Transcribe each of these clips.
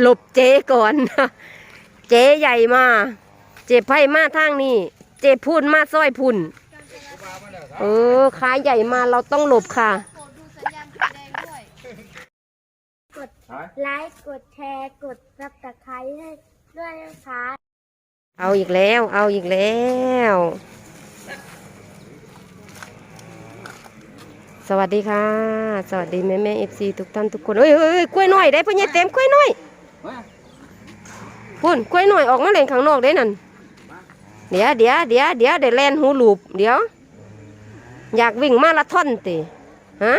หลบเจ๊ก่อน เจ๊ใหญ่มา เจ๊ไพ่มาทางนี้เจ๊พูดมาซ้อยพุ่นเออขาใหญ่มาเราต้องหลบค่ะโปรดดูสัญญาณไฟแดงด้วย กดไลค์กดแชร์กดซับสไครต์ให้ด้วยนะคะเอาอีกแล้ว เอาอีกแล้ว สวัสดีค่ะ สวัสดีแม่แม่เอฟซีทุกท่านทุกคนเอ้ยเอ้ยเอ้ยกล้วยหน่อยได้พ่อใหญ่เต็มกล้วยหน่อย พุ่นกล้วยหน่อยออกมาเล่นข้างนอกได้นั่นเดี๋ยวเดี๋ยวเดี๋ยวเดี๋ยวเดี๋ยวแลนหูหลูบเดี๋ยว อยากวิ่งมาราธอนติฮะ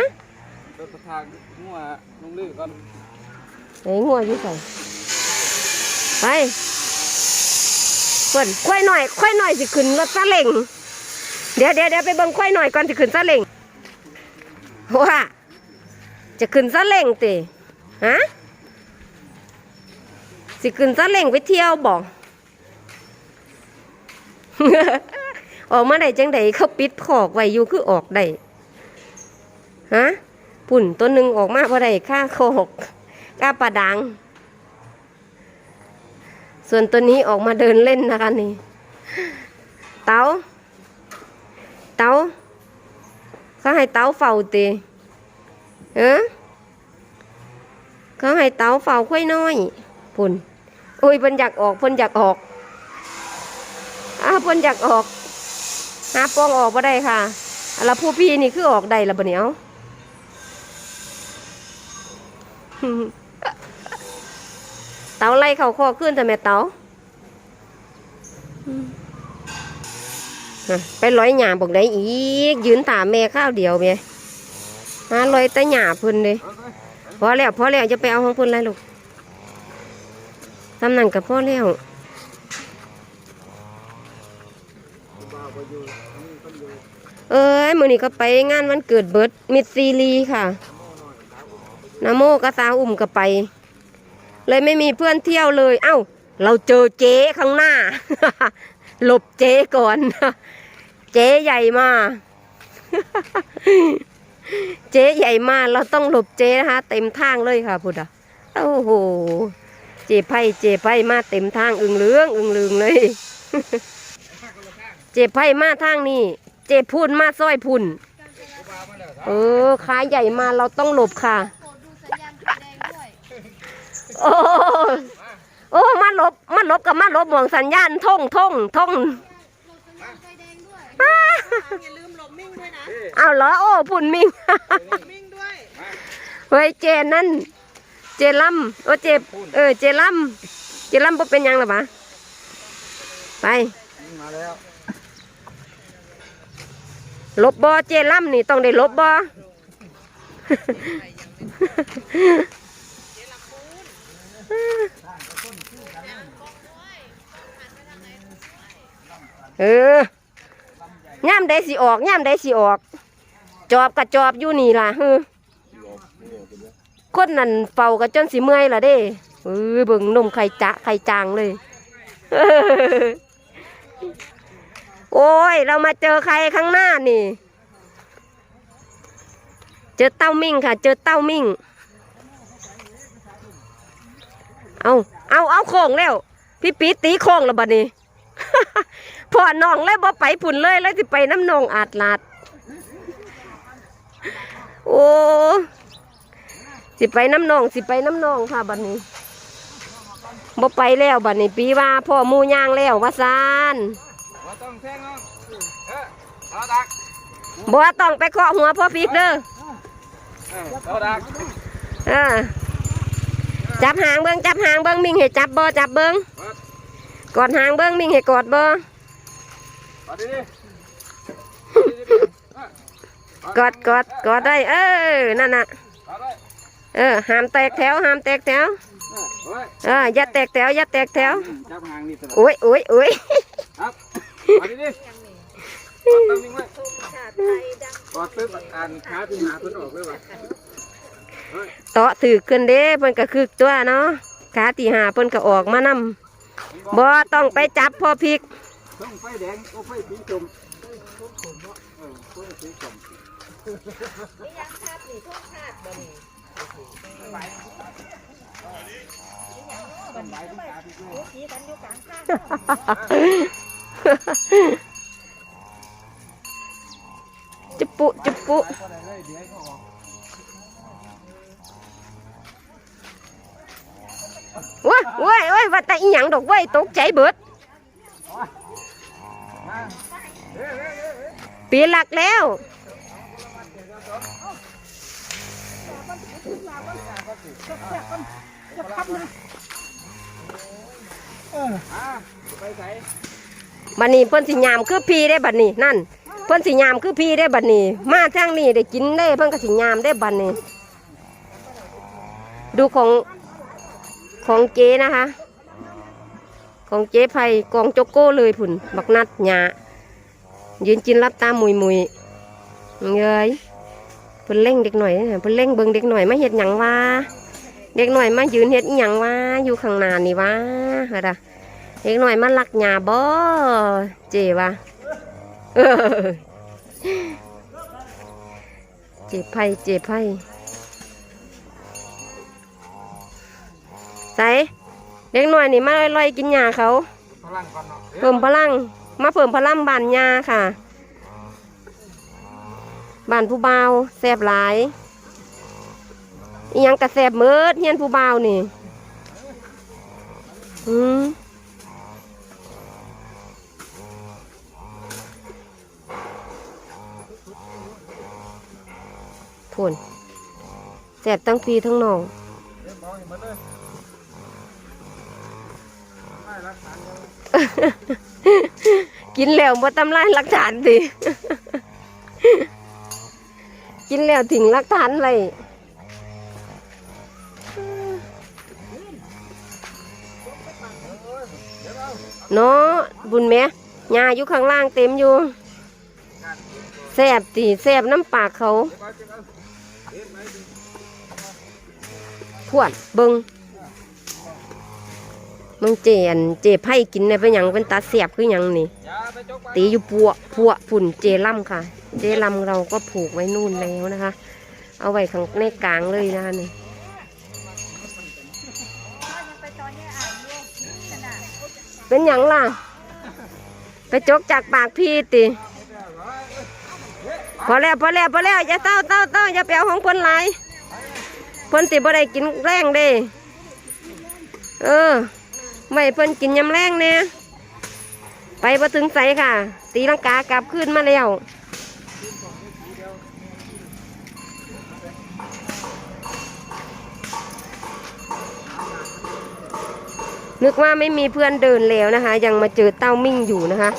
รถประทางมั่วลงลื่นก่อนไอ้งัวอยู่ใส่ไปเพิ่นควายหน่อยควายหน่อยสิขึ้นรถซาเล้งเดี๋ยวเดี๋ยวเดี๋ยวไปเบิ่งควายหน่อยก่อนสิขึ้นซาเล้งว่าจะขึ้นซาเล้งติฮะ สิขึ้นซาเล้งไปเที่ยวบ่ออกมาได้จังไดเขาปิดขอกไว้อยู่คือออกได้ฮะปุ่นตัวหนึ่งออกมาพอได้ค่าโคกก้าปลาดัง ส่วนตัวนี้ออกมาเดินเล่นนะคะนี่ เต้า เต้าเขาให้เต้าเฝ้าตีเออเขาให้เต้าเฝ้าค่อยน้อยปุ่น อุ้ยเพิ่นอยากออกเพิ่นอยากออกอ้าวเพิ่นอยากออกหาปองออกมาได้ค่ะอะแล้วผู้พี่นี่คือออกได้ละบะเนียวเตาไล่เขาคอขึ้นแต่แม่เตาอืมน่ะไปร้อยหยาบอกได้อีก ยืนถามแม่ข้าวเดียวแม่หาร้อยแต่หยาพุ่นเลยพอแล้วพอแล้วจะไปเอาของพุ่นเลยลูก ตำหนังกับพ่อแล้วเอ้ยมือนี้ก็ไปงานวันเกิดเบิร์ดมิดซีรีค่ะนาโมกับสาวอุ่มก็ไป เลยไม่มีเพื่อนเที่ยวเลย เอ้า เราเจอเจ๊ข้างหน้า หลบเจ๊ก่อน เจ๊ใหญ่มาเจ๊ใหญ่มาเราต้องหลบเจ๊นะคะ เต็มทางเลยค่ะพุทธะโอ้โห เจ๊ไพ่เจ๊ไพ่มาเต็มทางอึงเหลืองอึงลืงเลย เจ๊ไพ่มาทางนี้ เจ๊พูดมาซ้อยพุ่น เออขาใหญ่มาเราต้องหลบค่ะโปรดดูสัญญาณไฟแดงด้วยโอ้โอ้มาลบมาลบกับมาลบหมองสัญญาณท่องท่องท่องโปรดสัญญาณไฟแดงด้วยอย่าลืมหลบมิ่งด้วยนะ เอาเหรอโอ้พุ่นมิงมิ่งด้วยเฮ้ยเจนั่น เจลัมโอ้เจเออเจลัมเจลัมบ่เป็นหยังหรอปะไปวิ่งมาแล้วลบบ่เจลัมนี่ต้องได้ลบบ่เออย่ามได้สิออกย่ามได้สิออก จอบกับจอบอยู่นี่ล่ะฮือ คนนั่นเฝ้ากับจนสิเมื่อยละเด้เออเบิ่งนมไข่จะไข่จางเลย โอ้ย เรามาเจอใครข้างหน้านี่ เจอเต้ามิ่งค่ะ เจอเต้ามิ่ง เอาเอาเอาโค้งแล้ว พี่ปีตีโค้งแล้วบัดนี้พ่อน้องเลยบ่ไปผุนเลยแล้วสิไปน้ำนองอาดลาด โอ้ สิไปน้ำนองสิไปน้ำนองค่ะบัดนี้บ่ไปแล้วบัดนี้ปีว่าพ่อหมูย่างแล้วว่าซานว่าต้องแทงน้องเออเอาดักบ่ต้องไปเคาะหัวพ่อพีกเด้อเออเอาดักเออจับหางเบิ้งจับหางเบิ้งมิ่งให้จับบ่จับเบิ้งกอดหางเบิ้งมิ่งให้กอดบ่เอาดิดิกอดกอดกอดได้เออนั่นน่ะ เอาไปเออห้ามแตกแถวห้ามแตกแถวเออเอาไปเอออย่าแตกแถวอย่าแตกแถวจับหางนี่ตลอดโอ้ยโอ้ยโอ้ยครับเอาดิดิกดตั้งนิ่งไว้กดปึ๊บอ่านขาที่หาเพิ่นออกเลยวะเตาะถือขึ้นเด้เพิ่นก็คึกตัวเนาะขาตีหาเพิ่นก็ออกมานำบ่ต้องไปจับพ่อพริกต้องไฟแดงโอ้ไฟสีชมเออไฟสีชม จุบปุจุบปุว้ายว้ายว้ายว่าแต่อีหยังดอกเว้ยตกใจเบิดปีหลักแล้ว ไปใส่บัดนี้เพิ่นสิยามคือพี่ได้บัดนี้นั่น เพิ่นสิยามคือพี่ได้บัดนี้ มาทางนี้ได้กินได้เพิ่นก็สิยามได้บัดนี้ ดูของของเจนะคะ ของเจ๊ไผ่กองโจโก้เลยผุนบักนัดหยายืนกินรับตามุยมุยเงยเพิ่นเล่งเด็กหน่อยเพิ่นเล่งเบิ่งเด็กหน่อยไมาเฮ็ดหยังวะ เด็กหน่อยมายืนเฮ็ดอีหยังวะอยู่ข้างหน้านี่วะเฮ้ดะเด็กหน่อยมาลักหญ้าบ่เจวะเออเจไผ่เจไผ่ใส่เด็กหน่อยนี่มาลอยๆกินหญ้าเขาพลังก่อนเนาะเพิ่มพลังมาเพิ่มพลังบานยาค่ะบานผู้เบาวแซบหลาย อียังกระแซบเมิดเฮียนผู้เบาวนี่อืมผลแซบทั้งพีทั้งนองกินแล้วบ่ทำลายหลักฐานดิ กินแล้วถึงหลักฐานไว้ เนาะบุญแม่ยาอยู่ข้างล่างเต็มอยู่แซบตีแซบน้ำปากเขาพวดเบิงมึงเจนเจไพ่กินเนี่ยเป็นหยังเป็นตาเสียบคือยังนี่ ตีอยู่ปัวพัวฝุ่นเจล่ำค่ะ เจล่ำเราก็ผูกไว้นู่นแล้วนะคะ เอาไว้ข้างในกลางเลยนะคะนี่ เป็นอย่างล่ะ ไปจกจากปากพี่ติ พอแล้วพอแล้วพอแล้วอย่าเต้าเต้าเต้าอย่าไปเอาของเพิ่นหลเพิ่นติบ่ได้กินแรงเด้ เออ ไม่เพิ่นกินยำแรงเนี่ยไปมาถึงใสค่ะ ตีลังกากลับขึ้นมาแล้ว นึกว่าไม่มีเพื่อนเดินแล้วนะคะ ยังมาเจอเต้ามิ่งอยู่นะคะ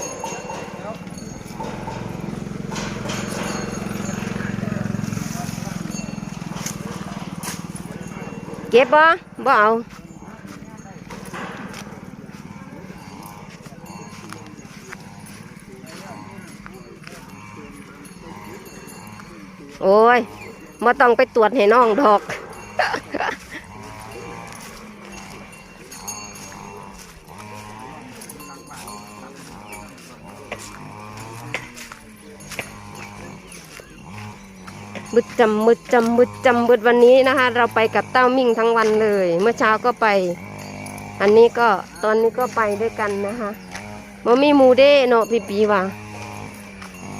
เก็บบ่บ่เอาโอ้ยมาต้องไปตรวจให้น้องดอก มืดจำมืดจำมืดจำมืดวันนี้นะคะ เราไปกับเต้ามิ่งทั้งวันเลย เมื่อเช้าก็ไป อันนี้ก็ตอนนี้ก็ไปด้วยกันนะคะบ่มีหมูเด้เนาะพี่ปีว่า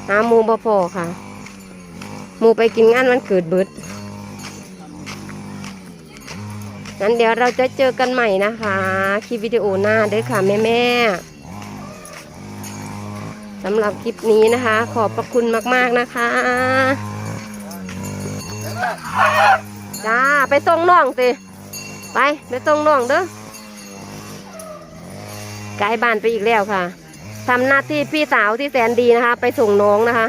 หาหมูบ่พอค่ะหมูไปกินงานวันเกิดเบิดงั้นเดี๋ยวเราจะเจอกันใหม่นะคะ คลิปวิดีโอหน้าด้วยค่ะแม่แม่สำหรับคลิปนี้นะคะ ขอบพระคุณมาก ๆ นะคะ จ้าไปส่งน้องสิไปไปส่งน้องเด้อไกลบ้านไปอีกแล้วค่ะทำหน้าที่พี่สาวที่แสนดีนะคะ ไปส่งน้องนะคะ